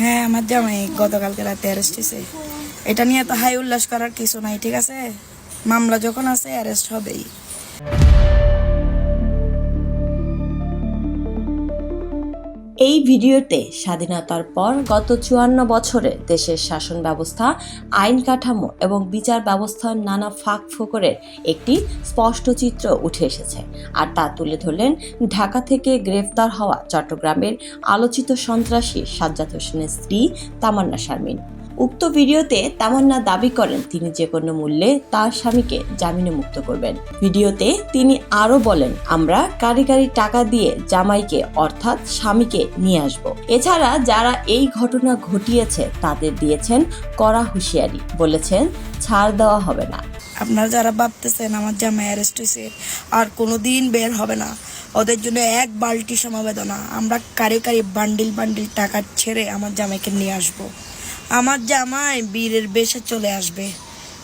হ্যাঁ আমার জামাই গতকালকে রাতে অ্যারেস্ট হয়েছে। এটা নিয়ে তো হাই উল্লাস করার কিছু নাই, ঠিক আছে? মামলা যখন আছে অ্যারেস্ট হবেই। এই ভিডিওতে স্বাধীনতার পর গত চুয়ান্ন বছরে দেশের শাসন ব্যবস্থা আইন কাঠামো এবং বিচার ব্যবস্থার নানা ফাঁক ফোকরের একটি স্পষ্ট চিত্র উঠে এসেছে আর তা তুলে ধরলেন ঢাকা থেকে গ্রেফতার হওয়া চট্টগ্রামের আলোচিত সন্ত্রাসী সাজ্জাদ হোসেনের স্ত্রী তামান্না শারমিন। উক্ত ভিডিওতে তামান্না দাবি করেন তিনি যে কোনো মূল্যে তার স্বামীকে জামিনে মুক্ত করবেন। ভিডিওতে তিনি আরও বলেন, আমরা কারি কারি টাকা দিয়ে জামাইকে অর্থাৎ স্বামীকে নিয়ে আসব। এছাড়া যারা এই ঘটনা ঘটিয়েছে তাদের দিয়েছেন কড়া হুঁশিয়ারি। বলেছেন, ছাড় দেওয়া হবে না। আপনারা যারা ভাবতেছেন আমার জামাই অ্যারেস্ট হয়েছে, আর কোনো দিন বের হবে না, ওদের জন্য এক বালতি সমবেদনা। আমরা কারি কারি বান্ডিল বান্ডিল টাকা ছেড়ে আমার জামাইকে নিয়ে আসব। আমার জামাই বীরের বেশে চলে আসবে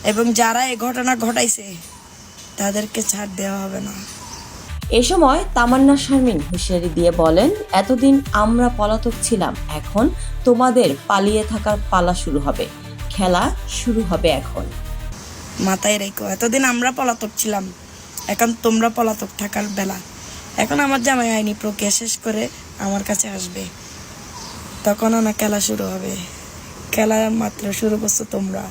এবং যারা এই ঘটনা ঘটাইছে তাদেরকে ছাড় দেওয়া হবে না। এ সময় তামান্না শারমিন হুঁশিয়ারি দিয়ে বলেন এতদিন আমরা পলাতক ছিলাম এখন তোমাদের পালিয়ে থাকার পালা শুরু হবে। খেলা শুরু হবে এখন। মাথায় রেখো এতদিন আমরা পলাতক ছিলাম এখন তোমরা পলাতক থাকার বেলা। এখন আমার জামাই আইনি প্রক্রিয়া শেষ করে আমার কাছে আসবে। তখন না খেলা শুরু হবে। খেলা মাত্র শুরু করছ তোমরা।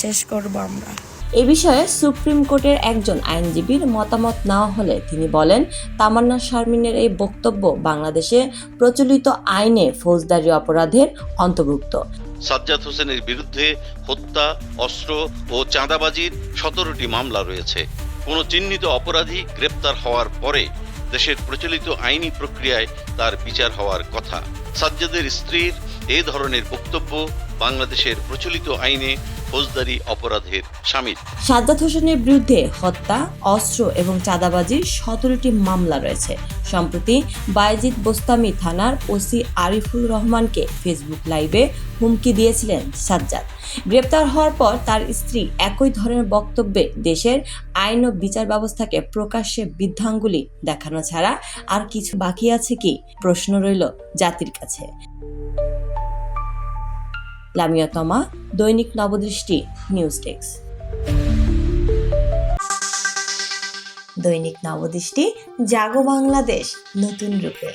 শেষ করব আমরা। এ বিষয়ে সুপ্রিম কোর্টের একজন আইনজীবীর মতামত নেওয়া হলে তিনি বলেন তামান্না শারমিনের এই বক্তব্য বাংলাদেশে প্রচলিত আইনে ফৌজদারি অপরাধের অন্তর্ভুক্ত। সাজ্জাদ হোসেনের বিরুদ্ধে হত্যা অস্ত্র ও চাঁদাবাজির সতেরোটি মামলা রয়েছে। কোনো চিহ্নিত অপরাধী গ্রেপ্তার হওয়ার পরে দেশের প্রচলিত আইনি প্রক্রিয়ায় তার বিচার হওয়ার কথা। সাজ্জাদের স্ত্রীর এ ধরনের বক্তব্য বাংলাদেশের প্রচলিত আইনে ফৌজদারি অপরাধের শামিল সাজ্জাদ হোসেনের বিরুদ্ধে হত্যা, অস্ত্র এবং চাঁদাবাজির সতেরোটি মামলা রয়েছে। সম্প্রতি বায়েজিদ বোস্তামি থানার ওসি আরিফুল রহমানকে ফেসবুক লাইভে হুমকি দিয়েছিলেন সাজ্জাদ। গ্রেপ্তার হওয়ার পর তার স্ত্রী একই ধরনের বক্তব্যে দেশের আইন ও বিচার ব্যবস্থাকে প্রকাশ্যে বৃদ্ধাঙ্গুলি দেখানো ছাড়া আর কিছু বাকি আছে কি? প্রশ্ন রইল জাতির কাছে। লামিয়া তমা দৈনিক নবদৃষ্টি নিউজ ডেক্স দৈনিক নবদৃষ্টি জাগো বাংলাদেশ নতুন রূপে।